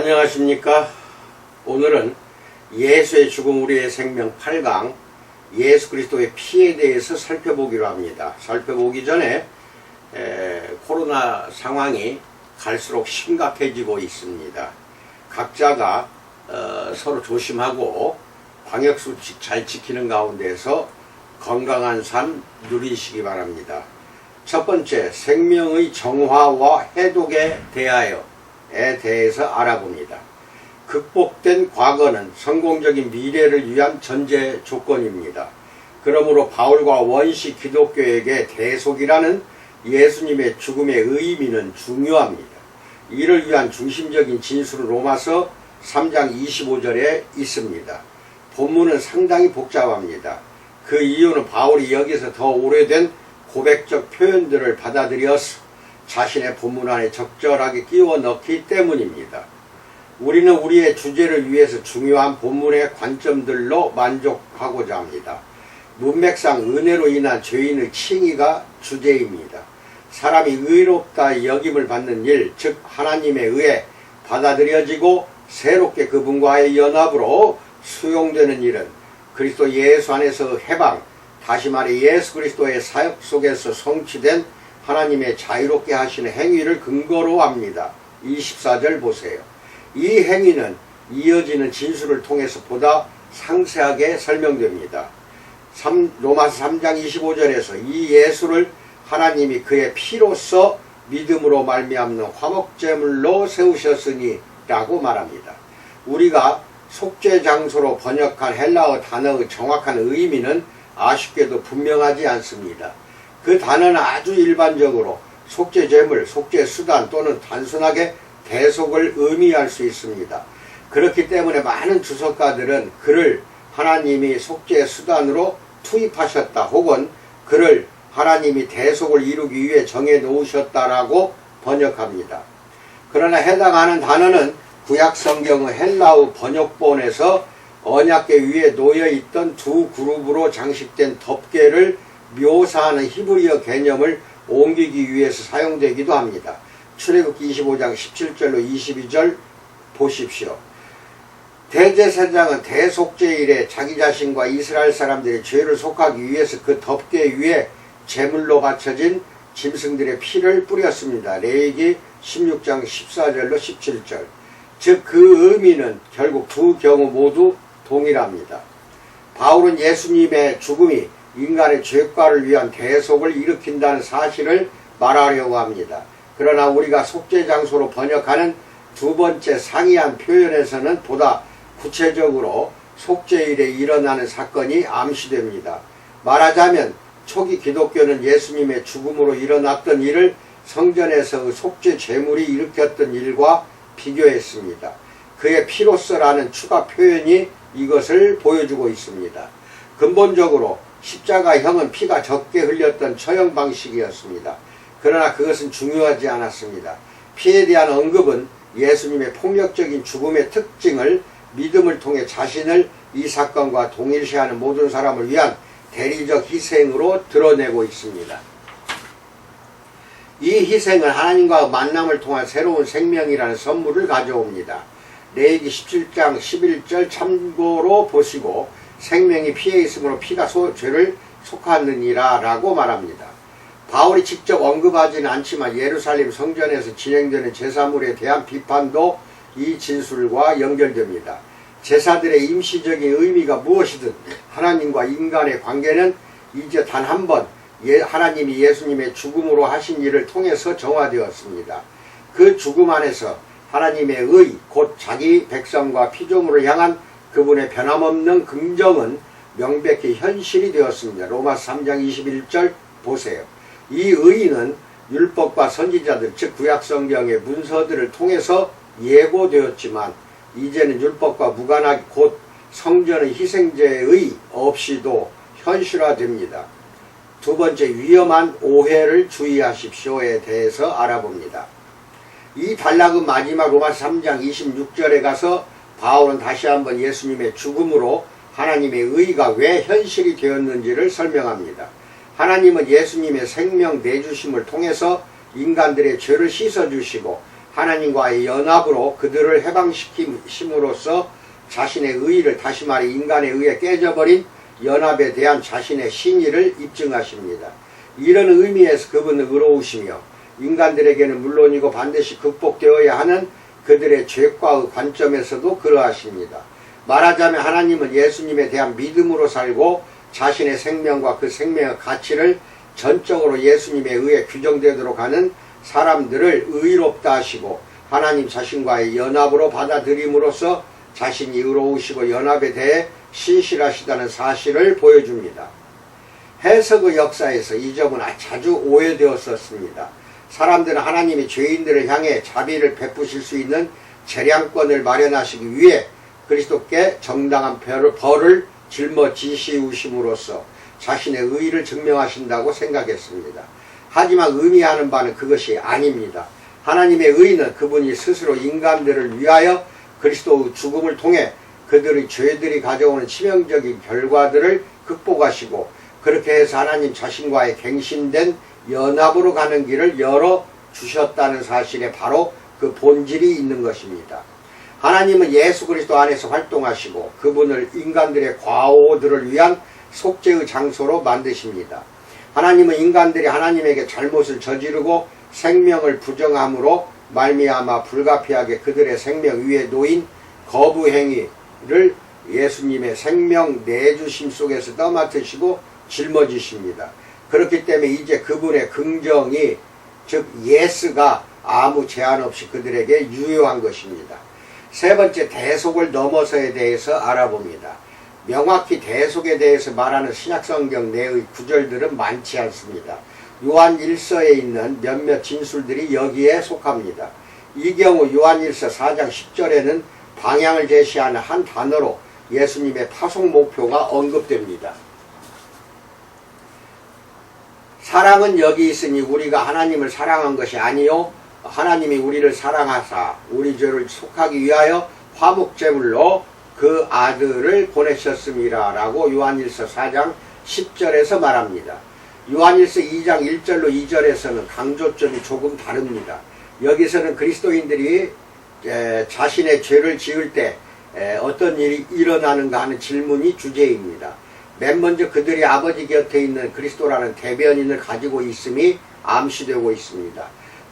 안녕하십니까. 오늘은 예수의 죽음 우리의 생명 8강 예수 그리스도의 피에 대해서 살펴보기로 합니다. 살펴보기 전에 에, 코로나 상황이 갈수록 심각해지고 있습니다. 각자가 어, 서로 조심하고 방역수칙 잘 지키는 가운데서 건강한 삶 누리시기 바랍니다. 첫 번째, 생명의 정화와 해독에 대하여에 대해서 알아봅니다. 극복된 과거는 성공적인 미래를 위한 전제 조건입니다. 그러므로 바울과 원시 기독교에게 대속이라는 예수님의 죽음의 의미는 중요합니다. 이를 위한 중심적인 진술은 로마서 3장 25절에 있습니다. 본문은 상당히 복잡합니다. 그 이유는 바울이 여기서 더 오래된 고백적 표현들을 받아들여서 자신의 본문 안에 적절하게 끼워 넣기 때문입니다. 우리는 우리의 주제를 위해서 중요한 본문의 관점들로 만족하고자 합니다. 문맥상 은혜로 인한 죄인의 칭의가 주제입니다. 사람이 의롭다 여김을 받는 일, 즉 하나님에 의해 받아들여지고 새롭게 그분과의 연합으로 수용되는 일은 그리스도 예수 안에서 해방, 다시 말해 예수 그리스도의 사역 속에서 성취된 하나님의 자유롭게 하시는 행위를 근거로 합니다. 24절 보세요. 이 행위는 이어지는 진술을 통해서 보다 상세하게 설명됩니다. 3, 로마서 3장 25절에서 이 예수를 하나님이 그의 피로써 믿음으로 말미암는 화목제물로 세우셨으니 라고 말합니다. 우리가 속죄 장소로 번역한 헬라어 단어의 정확한 의미는 아쉽게도 분명하지 않습니다. 그 단어는 아주 일반적으로 속죄 제물, 속죄 수단 또는 단순하게 대속을 의미할 수 있습니다. 그렇기 때문에 많은 주석가들은 그를 하나님이 속죄 수단으로 투입하셨다 혹은 그를 하나님이 대속을 이루기 위해 정해 놓으셨다라고 번역합니다. 그러나 해당하는 단어는 구약 성경의 헬라어 번역본에서 언약계 위에 놓여 있던 두 그룹으로 장식된 덮개를 묘사하는 히브리어 개념을 옮기기 위해서 사용되기도 합니다. 출애굽기 25장 17절로 22절 보십시오. 대제사장은 대속죄일에 자기 자신과 이스라엘 사람들의 죄를 속하기 위해서 그 덮개 위에 제물로 바쳐진 짐승들의 피를 뿌렸습니다. 레이기 16장 14절로 17절. 즉 그 의미는 결국 두 경우 모두 동일합니다. 바울은 예수님의 죽음이 인간의 죄과를 위한 대속을 일으킨다는 사실을 말하려고 합니다. 그러나 우리가 속죄 장소로 번역하는 두 번째 상이한 표현에서는 보다 구체적으로 속죄일에 일어나는 사건이 암시됩니다. 말하자면 초기 기독교는 예수님의 죽음으로 일어났던 일을 성전에서 속죄 제물이 일으켰던 일과 비교했습니다. 그의 피로서라는 추가 표현이 이것을 보여주고 있습니다. 근본적으로 십자가형은 피가 적게 흘렸던 처형 방식이었습니다. 그러나 그것은 중요하지 않았습니다. 피에 대한 언급은 예수님의 폭력적인 죽음의 특징을 믿음을 통해 자신을 이 사건과 동일시하는 모든 사람을 위한 대리적 희생으로 드러내고 있습니다. 이 희생은 하나님과 만남을 통한 새로운 생명이라는 선물을 가져옵니다. 레이기 17장 11절 참고로 보시고 생명이 피에 있으므로 피가 소, 죄를 속하느니라 라고 말합니다. 바울이 직접 언급하지는 않지만 예루살렘 성전에서 진행되는 제사물에 대한 비판도 이 진술과 연결됩니다. 제사들의 임시적인 의미가 무엇이든 하나님과 인간의 관계는 이제 단 한 번 하나님이 예수님의 죽음으로 하신 일을 통해서 정화되었습니다. 그 죽음 안에서 하나님의 의, 곧 자기 백성과 피조물을 향한 그분의 변함없는 긍정은 명백히 현실이 되었습니다. 로마서 3장 21절 보세요. 이 의는 율법과 선지자들 즉 구약 성경의 문서들을 통해서 예고되었지만 이제는 율법과 무관하게 곧 성전의 희생제의 없이도 현실화됩니다. 두 번째 위험한 오해를 주의하십시오에 대해서 알아봅니다. 이 단락은 마지막 로마서 3장 26절에 가서 바울은 다시 한번 예수님의 죽음으로 하나님의 의가 왜 현실이 되었는지를 설명합니다. 하나님은 예수님의 생명 내주심을 통해서 인간들의 죄를 씻어주시고 하나님과의 연합으로 그들을 해방시킴으로써 자신의 의의를 다시 말해 인간에 의해 깨져버린 연합에 대한 자신의 신의를 입증하십니다. 이런 의미에서 그분은 의로우시며 인간들에게는 물론이고 반드시 극복되어야 하는 그들의 죄과의 관점에서도 그러하십니다. 말하자면 하나님은 예수님에 대한 믿음으로 살고 자신의 생명과 그 생명의 가치를 전적으로 예수님에 의해 규정되도록 하는 사람들을 의롭다 하시고 하나님 자신과의 연합으로 받아들임으로써 자신이 의로우시고 연합에 대해 신실하시다는 사실을 보여줍니다. 해석의 역사에서 이 점은 자주 오해되었었습니다. 사람들은 하나님이 죄인들을 향해 자비를 베푸실 수 있는 재량권을 마련하시기 위해 그리스도께 정당한 벌을, 짊어지시우심으로써 자신의 의의를 증명하신다고 생각했습니다. 하지만 의미하는 바는 그것이 아닙니다. 하나님의 의의는 그분이 스스로 인간들을 위하여 그리스도의 죽음을 통해 그들의 죄들이 가져오는 치명적인 결과들을 극복하시고 그렇게 해서 하나님 자신과의 갱신된 연합으로 가는 길을 열어 주셨다는 사실에 바로 그 본질이 있는 것입니다. 하나님은 예수 그리스도 안에서 활동하시고 그분을 인간들의 과오들을 위한 속죄의 장소로 만드십니다. 하나님은 인간들이 하나님에게 잘못을 저지르고 생명을 부정함으로 말미암아 불가피하게 그들의 생명 위에 놓인 거부 행위를 예수님의 생명 내주심 속에서 떠맡으시고 짊어지십니다. 그렇기 때문에 이제 그분의 긍정이 즉 예스가 아무 제한 없이 그들에게 유효한 것입니다. 세 번째 대속을 넘어서에 대해서 알아봅니다. 명확히 대속에 대해서 말하는 신약성경 내의 구절들은 많지 않습니다. 요한 1서에 있는 몇몇 진술들이 여기에 속합니다. 이 경우 요한 1서 4장 10절에는 방향을 제시하는 한 단어로 예수님의 파송 목표가 언급됩니다. 사랑은 여기 있으니 우리가 하나님을 사랑한 것이 아니요 하나님이 우리를 사랑하사 우리 죄를 속하기 위하여 화목제물로 그 아들을 보내셨습니다. 라고 요한일서 4장 10절에서 말합니다. 요한일서 2장 1절로 2절에서는 강조점이 조금 다릅니다. 여기서는 그리스도인들이 자신의 죄를 지을 때 어떤 일이 일어나는가 하는 질문이 주제입니다. 맨 먼저 그들이 아버지 곁에 있는 그리스도라는 대변인을 가지고 있음이 암시되고 있습니다.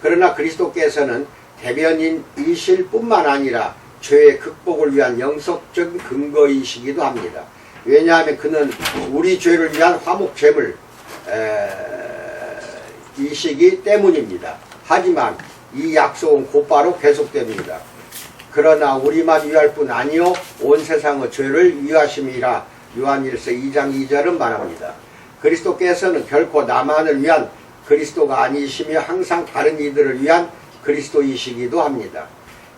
그러나 그리스도께서는 대변인이실 뿐만 아니라 죄의 극복을 위한 영속적 근거이시기도 합니다. 왜냐하면 그는 우리 죄를 위한 화목죄물 이시기 때문입니다. 하지만 이 약속은 곧바로 계속됩니다. 그러나 우리만 위할 뿐 아니요 온 세상의 죄를 위하심이라 요한일서 2장 2절은 말합니다. 그리스도께서는 결코 나만을 위한 그리스도가 아니시며 항상 다른 이들을 위한 그리스도이시기도 합니다.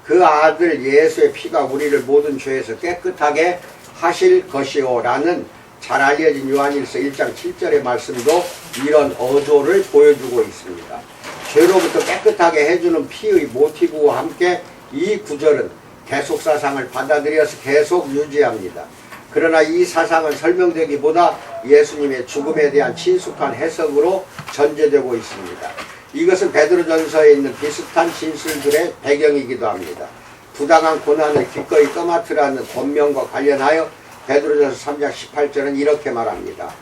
그 아들 예수의 피가 우리를 모든 죄에서 깨끗하게 하실 것이오 라는 잘 알려진 요한일서 1장 7절의 말씀도 이런 어조를 보여주고 있습니다. 죄로부터 깨끗하게 해주는 피의 모티브와 함께 이 구절은 계속 사상을 받아들여서 계속 유지합니다. 그러나 이 사상은 설명되기보다 예수님의 죽음에 대한 친숙한 해석으로 전제되고 있습니다. 이것은 베드로전서에 있는 비슷한 진술들의 배경이기도 합니다. 부당한 고난을 기꺼이 떠맡으라는 권명과 관련하여 베드로전서 3장 18절은 이렇게 말합니다.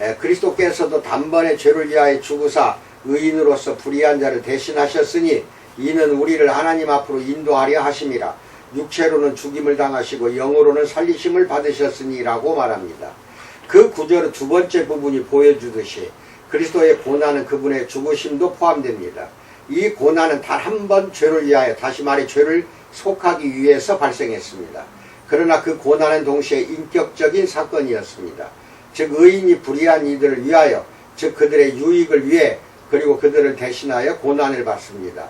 에, 그리스도께서도 단번에 죄를 위하여 죽으사 의인으로서 불의한 자를 대신하셨으니 이는 우리를 하나님 앞으로 인도하려 하심이라 육체로는 죽임을 당하시고 영으로는 살리심을 받으셨으니라고 말합니다. 그 구절의 두 번째 부분이 보여주듯이 그리스도의 고난은 그분의 죽으심도 포함됩니다. 이 고난은 단 한 번 죄를 위하여 다시 말해 죄를 속하기 위해서 발생했습니다. 그러나 그 고난은 동시에 인격적인 사건이었습니다. 즉 의인이 불의한 이들을 위하여 즉 그들의 유익을 위해 그리고 그들을 대신하여 고난을 받습니다.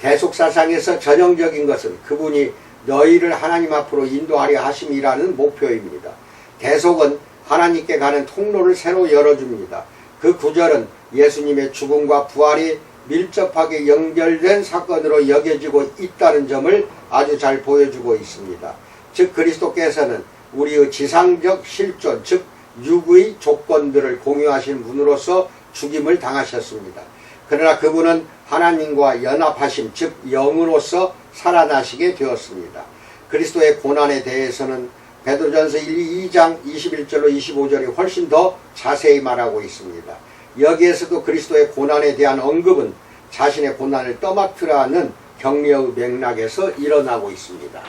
대속사상에서 전형적인 것은 그분이 너희를 하나님 앞으로 인도하려 하심이라는 목표입니다. 대속은 하나님께 가는 통로를 새로 열어줍니다. 그 구절은 예수님의 죽음과 부활이 밀접하게 연결된 사건으로 여겨지고 있다는 점을 아주 잘 보여주고 있습니다. 즉 그리스도께서는 우리의 지상적 실존 즉 육의 조건들을 공유하신 분으로서 죽임을 당하셨습니다. 그러나 그분은 하나님과 연합하심, 즉 영으로서 살아나시게 되었습니다. 그리스도의 고난에 대해서는 베드로전서 1, 2장 21절로 25절이 훨씬 더 자세히 말하고 있습니다. 여기에서도 그리스도의 고난에 대한 언급은 자신의 고난을 떠맡으라는 격려의 맥락에서 일어나고 있습니다.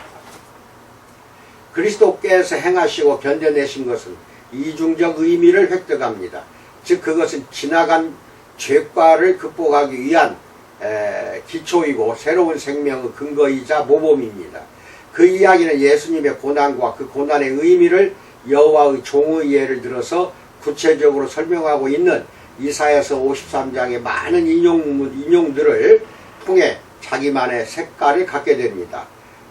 그리스도께서 행하시고 견뎌내신 것은 이중적 의미를 획득합니다. 즉 그것은 지나간 죄과를 극복하기 위한 에, 기초이고 새로운 생명의 근거이자 모범입니다. 그 이야기는 예수님의 고난과 그 고난의 의미를 여호와의 종의 예를 들어서 구체적으로 설명하고 있는 이사야서 53장의 많은 인용, 인용들을 통해 자기만의 색깔을 갖게 됩니다.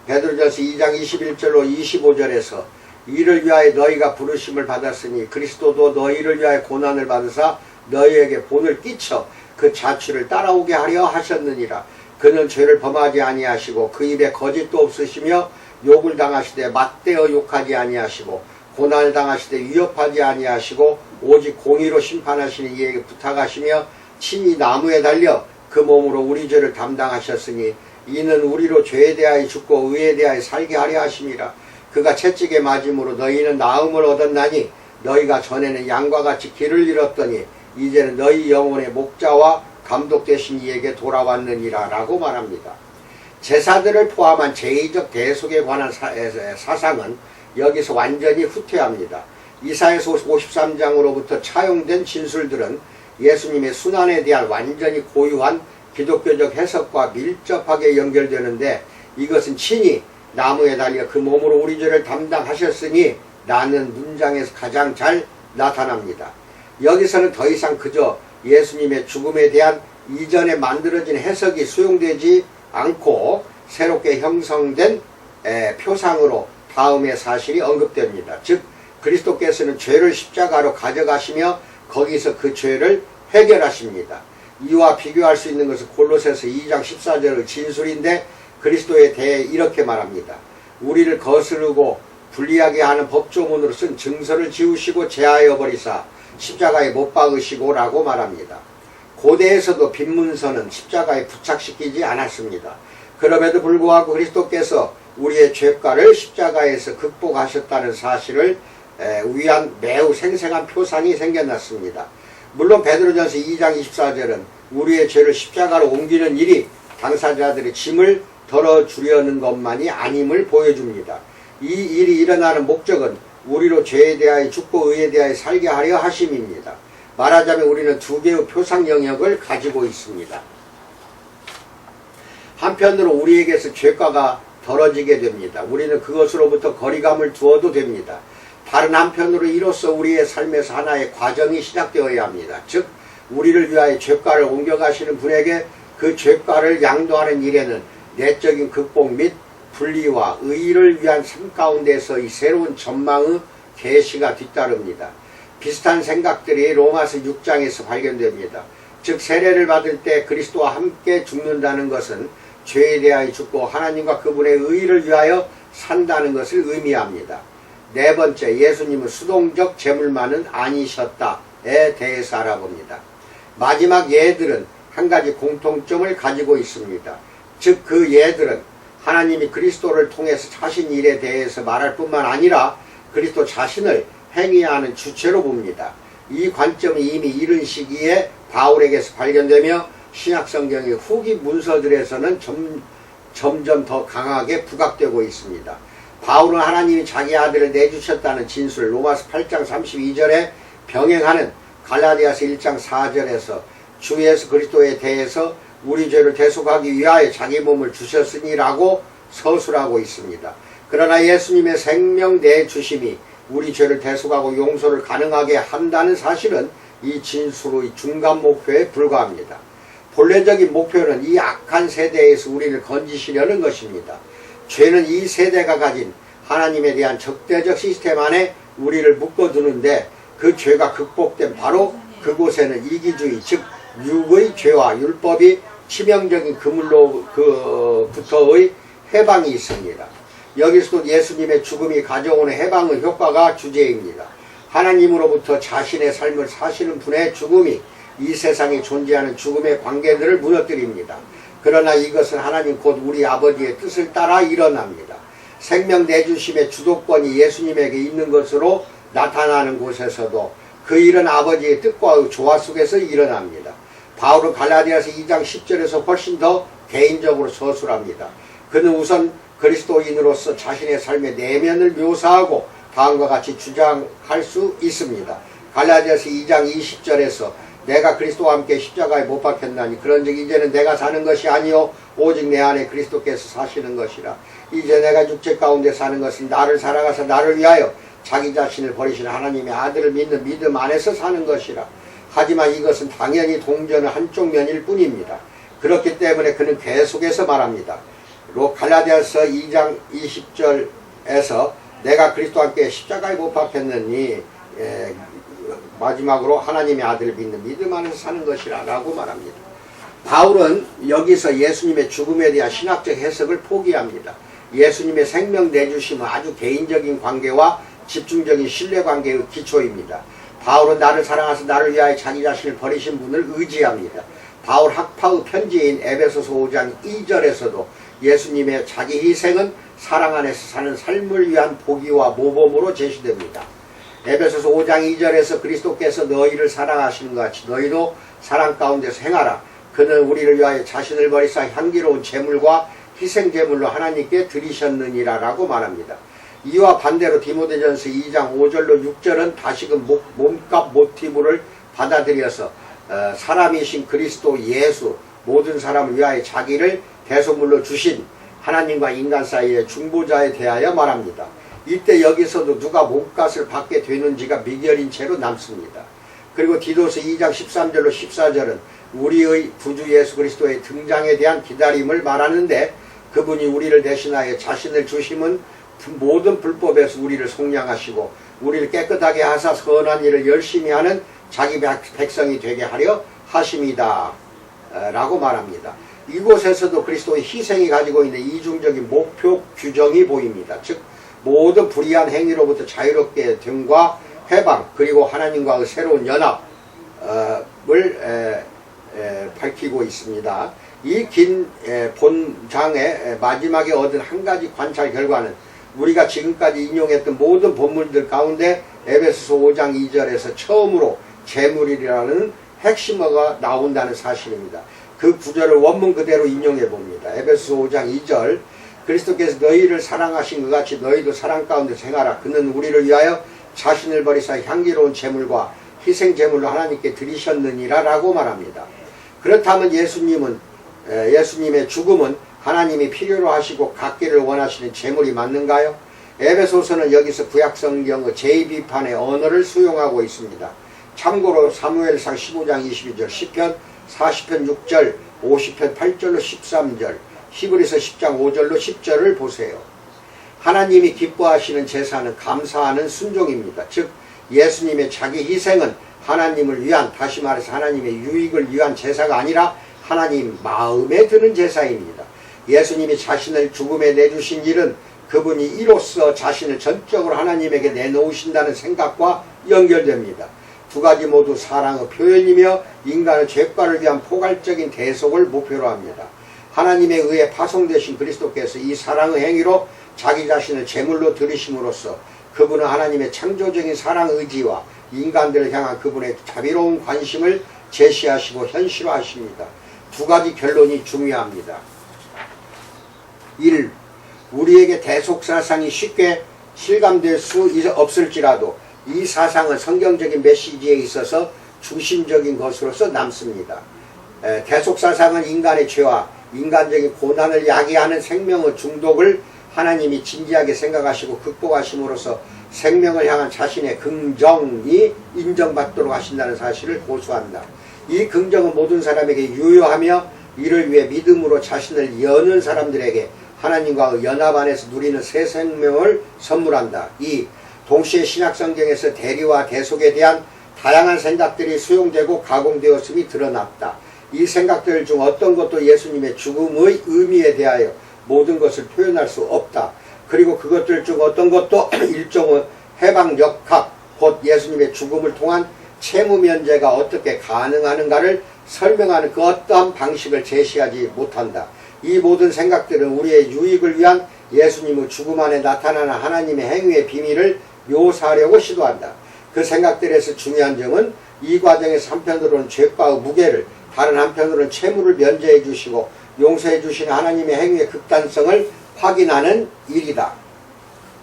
베드로전서 2장 21절로 25절에서 이를 위하여 너희가 부르심을 받았으니 그리스도도 너희를 위하여 고난을 받으사 너희에게 본을 끼쳐 그 자취를 따라오게 하려 하셨느니라. 그는 죄를 범하지 아니하시고 그 입에 거짓도 없으시며 욕을 당하시되 맞대어 욕하지 아니하시고 고난을 당하시되 위협하지 아니하시고 오직 공의로 심판하시는 이에게 부탁하시며 친히 나무에 달려 그 몸으로 우리 죄를 담당하셨으니 이는 우리로 죄에 대하여 죽고 의에 대하여 살게 하려 하심이라 그가 채찍에 맞음으로 너희는 나음을 얻었나니 너희가 전에는 양과 같이 길을 잃었더니 이제는 너희 영혼의 목자와 감독 되신 이에게 돌아왔느니라 라고 말합니다. 제사들을 포함한 제의적 대속에 관한 사, 사상은 여기서 완전히 후퇴합니다. 이사에서 53장으로부터 차용된 진술들은 예수님의 순환에 대한 완전히 고유한 기독교적 해석과 밀접하게 연결되는데 이것은 친히 나무에 달려 그 몸으로 우리 죄를 담당하셨으니 라는 문장에서 가장 잘 나타납니다. 여기서는 더 이상 그저 예수님의 죽음에 대한 이전에 만들어진 해석이 수용되지 않고 새롭게 형성된 에, 표상으로 다음의 사실이 언급됩니다. 즉 그리스도께서는 죄를 십자가로 가져가시며 거기서 그 죄를 해결하십니다. 이와 비교할 수 있는 것은 골로새서 2장 14절의 진술인데 그리스도에 대해 이렇게 말합니다. 우리를 거스르고 불리하게 하는 법조문으로 쓴 증서를 지우시고 제하여 버리사 십자가에 못 박으시고 라고 말합니다. 고대에서도 빈문서는 십자가에 부착시키지 않았습니다. 그럼에도 불구하고 그리스도께서 우리의 죄가를 십자가에서 극복하셨다는 사실을 위한 매우 생생한 표상이 생겨났습니다. 물론 베드로전서 2장 24절은 우리의 죄를 십자가로 옮기는 일이 당사자들의 짐을 덜어주려는 것만이 아님을 보여줍니다. 이 일이 일어나는 목적은 우리로 죄에 대하여 죽고 의에 대하여 살게 하려 하심입니다. 말하자면 우리는 두 개의 표상 영역을 가지고 있습니다. 한편으로 우리에게서 죄과가 덜어지게 됩니다. 우리는 그것으로부터 거리감을 두어도 됩니다. 다른 한편으로 이로써 우리의 삶에서 하나의 과정이 시작되어야 합니다. 즉 우리를 위하여 죄과를 옮겨가시는 분에게 그 죄과를 양도하는 일에는 내적인 극복 및 분리와 의의를 위한 삶 가운데서 이 새로운 전망의 계시가 뒤따릅니다. 비슷한 생각들이 로마서 6장에서 발견됩니다. 즉 세례를 받을 때 그리스도와 함께 죽는다는 것은 죄에 대하여 죽고 하나님과 그분의 의의를 위하여 산다는 것을 의미합니다. 네 번째, 예수님은 수동적 제물만은 아니셨다에 대해서 알아봅니다. 마지막 예들은 한 가지 공통점을 가지고 있습니다. 즉 그 예들은 하나님이 그리스도를 통해서 하신 일에 대해서 말할 뿐만 아니라 그리스도 자신을 행위하는 주체로 봅니다. 이 관점이 이미 이른 시기에 바울에게서 발견되며 신약성경의 후기 문서들에서는 점, 점점 더 강하게 부각되고 있습니다. 바울은 하나님이 자기 아들을 내주셨다는 진술 로마서 8장 32절에 병행하는 갈라디아서 1장 4절에서 주 예수 그리스도에 대해서 우리 죄를 대속하기 위하여 자기 몸을 주셨으니라고 서술하고 있습니다. 그러나 예수님의 생명 내주심이 우리 죄를 대속하고 용서를 가능하게 한다는 사실은 이 진술의 중간 목표에 불과합니다. 본래적인 목표는 이 악한 세대에서 우리를 건지시려는 것입니다. 죄는 이 세대가 가진 하나님에 대한 적대적 시스템 안에 우리를 묶어두는데 그 죄가 극복된 바로 그곳에는 이기주의 즉 육의 죄와 율법이 치명적인 그물로부터의 해방이 있습니다. 여기서도 예수님의 죽음이 가져오는 해방의 효과가 주제입니다. 하나님으로부터 자신의 삶을 사시는 분의 죽음이 이 세상에 존재하는 죽음의 관계들을 무너뜨립니다. 그러나 이것은 하나님 곧 우리 아버지의 뜻을 따라 일어납니다. 생명 내주심의 주도권이 예수님에게 있는 것으로 나타나는 곳에서도 그 일은 아버지의 뜻과 조화 속에서 일어납니다. 바울은 갈라디아서 2장 10절에서 훨씬 더 개인적으로 서술 합니다. 그는 우선 그리스도인으로서 자신의 삶의 내면을 묘사하고 다음과 같이 주장할 수 있습니다. 갈라디아서 2장 20절에서 내가 그리스도와 함께 십자가에 못 박혔나니 그런즉 이제는 내가 사는 것이 아니요 오직 내 안에 그리스도께서 사시는 것이라 이제 내가 육체 가운데 사는 것은 나를 살아가서 나를 위하여 자기 자신을 버리신 하나님의 아들을 믿는 믿음 안에서 사는 것이라 하지만 이것은 당연히 동전의 한쪽 면일 뿐입니다. 그렇기 때문에 그는 계속해서 말합니다. 로 갈라디아서 2장 20절에서 내가 그리스도와 함께 십자가에 못 박혔느니 에, 마지막으로 하나님의 아들을 믿는 믿음 안에서 사는 것이라 라고 말합니다. 바울은 여기서 예수님의 죽음에 대한 신학적 해석을 포기합니다. 예수님의 생명 내주심은 아주 개인적인 관계와 집중적인 신뢰관계의 기초입니다. 바울은 나를 사랑하사 나를 위하여 자기 자신을 버리신 분을 의지합니다. 바울 학파의 편지인 에베소서 5장 2절에서도 예수님의 자기 희생은 사랑 안에서 사는 삶을 위한 보기와 모범으로 제시됩니다. 에베소서 5장 2절에서 그리스도께서 너희를 사랑하시는 것 같이 너희도 사랑 가운데서 행하라. 그는 우리를 위하여 자신을 버리사 향기로운 제물과 희생 제물로 하나님께 드리셨느니라 라고 말합니다. 이와 반대로 디모데전서 2장 5절로 6절은 다시금 목- 몸값 모티브를 받아들여서 어, 사람이신 그리스도 예수 모든 사람을 위하여 자기를 대소물로 주신 하나님과 인간 사이의 중보자에 대하여 말합니다. 이때 여기서도 누가 몸값을 받게 되는지가 미결인 채로 남습니다. 그리고 디도서 2장 13절로 14절은 우리의 구주 예수 그리스도의 등장에 대한 기다림을 말하는데 그분이 우리를 대신하여 자신을 주심은 모든 불법에서 우리를 속량하시고 우리를 깨끗하게 하사 선한 일을 열심히 하는 자기 백- 백성이 되게 하려 어, 라고 말합니다. 이곳에서도 그리스도의 희생이 가지고 있는 이중적인 목표 규정이 보입니다. 즉 모든 불의한 행위로부터 자유롭게 됨과 해방 그리고 하나님과의 새로운 연합을 에, 에, 밝히고 있습니다. 이 긴 본장의 마지막에 얻은 한 가지 관찰 결과는 우리가 지금까지 인용했던 모든 본문들 가운데 에베소서 5장 2절에서 처음으로 재물이라는 핵심어가 나온다는 사실입니다. 그 구절을 원문 그대로 인용해 봅니다. 에베소서 5장 2절 그리스도께서 너희를 사랑하신 것 같이 너희도 사랑 가운데 생하라. 그는 우리를 위하여 자신을 버리사 향기로운 제물과 희생 제물로 하나님께 드리셨느니라 라고 말합니다. 그렇다면 예수님은 에, 예수님의 죽음은 하나님이 필요로 하시고 갖기를 원하시는 제물이 맞는가요? 에베소서는 여기서 구약성경의 제2비판의 언어를 수용하고 있습니다. 참고로 사무엘상 15장 22절, 10편 40편 6절, 50편 8절로 13절, 히브리서 10장 5절로 10절을 보세요. 하나님이 기뻐하시는 제사는 감사하는 순종입니다. 즉 예수님의 자기 희생은 하나님을 위한 다시 말해서 하나님의 유익을 위한 제사가 아니라 하나님 마음에 드는 제사입니다. 예수님이 자신을 죽음에 내주신 일은 그분이 이로써 자신을 전적으로 하나님에게 내놓으신다는 생각과 연결됩니다. 두 가지 모두 사랑의 표현이며 인간의 죄과를 위한 포괄적인 대속을 목표로 합니다. 하나님에 의해 파송되신 그리스도께서 이 사랑의 행위로 자기 자신을 제물로 드리심으로써 그분은 하나님의 창조적인 사랑 의지와 인간들을 향한 그분의 자비로운 관심을 제시하시고 현실화하십니다. 두 가지 결론이 중요합니다. 1. 우리에게 대속 사상이 쉽게 실감될 수 있- 없을지라도 이 사상은 성경적인 메시지에 있어서 중심적인 것으로서 남습니다. 에, 대속 사상은 인간의 죄와 인간적인 고난을 야기하는 생명의 중독을 하나님이 진지하게 생각하시고 극복하심으로써 생명을 향한 자신의 긍정이 인정받도록 하신다는 사실을 고수한다. 이 긍정은 모든 사람에게 유효하며 이를 위해 믿음으로 자신을 여는 사람들에게 하나님과 연합 안에서 누리는 새 생명을 선물한다. 이 동시에 신약 성경에서 대리와 대속에 대한 다양한 생각들이 수용되고 가공되었음이 드러났다. 이 생각들 중 어떤 것도 예수님의 죽음의 의미에 대하여 모든 것을 표현할 수 없다. 그리고 그것들 중 어떤 것도 일종의 해방 역학, 곧 예수님의 죽음을 통한 채무 면제가 어떻게 가능하는가를 설명하는 그 어떠한 방식을 제시하지 못한다. 이 모든 생각들은 우리의 유익을 위한 예수님의 죽음 안에 나타나는 하나님의 행위의 비밀을 묘사하려고 시도한다. 그 생각들에서 중요한 점은 이 과정에서 한편으로는 죄과의 무게를 다른 한편으로는 채무를 면제해 주시고 용서해 주시는 하나님의 행위의 극단성을 확인하는 일이다.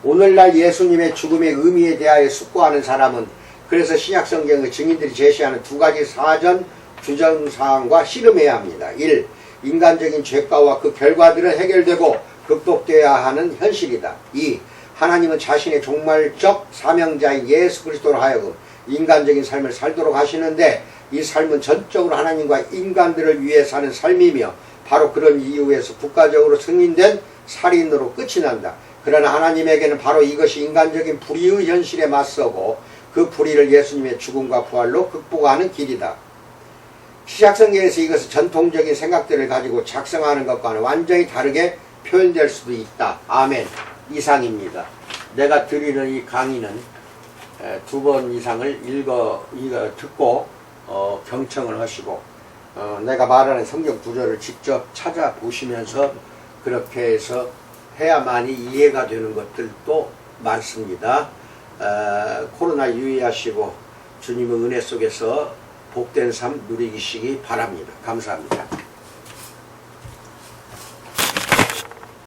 오늘날 예수님의 죽음의 의미에 대하여 숙고하는 사람은 그래서 신약성경의 증인들이 제시하는 두 가지 사전 규정사항과 씨름해야 합니다. 1. 인간적인 죄가와 그 결과들은 해결되고 극복되어야 하는 현실이다. 2. 하나님은 자신의 종말적 사명자인 예수 그리스도로 하여금 인간적인 삶을 살도록 하시는데 이 삶은 전적으로 하나님과 인간들을 위해 사는 삶이며 바로 그런 이유에서 국가적으로 승인된 살인으로 끝이 난다. 그러나 하나님에게는 바로 이것이 인간적인 불의의 현실에 맞서고 그 불의를 예수님의 죽음과 부활로 극복하는 길이다. 시작성경에서 이것은 전통적인 생각들을 가지고 작성하는 것과는 완전히 다르게 표현될 수도 있다. 아멘. 이상입니다. 내가 드리는 이 강의는 두 번 이상을 읽어, 읽어 듣고 어, 경청을 하시고 어, 내가 말하는 성경 구절을 직접 찾아보시면서 그렇게 해서 해야만이 이해가 되는 것들도 많습니다. 어, 코로나 유의하시고 주님의 은혜 속에서 복된 삶 누리시기 바랍니다. 감사합니다.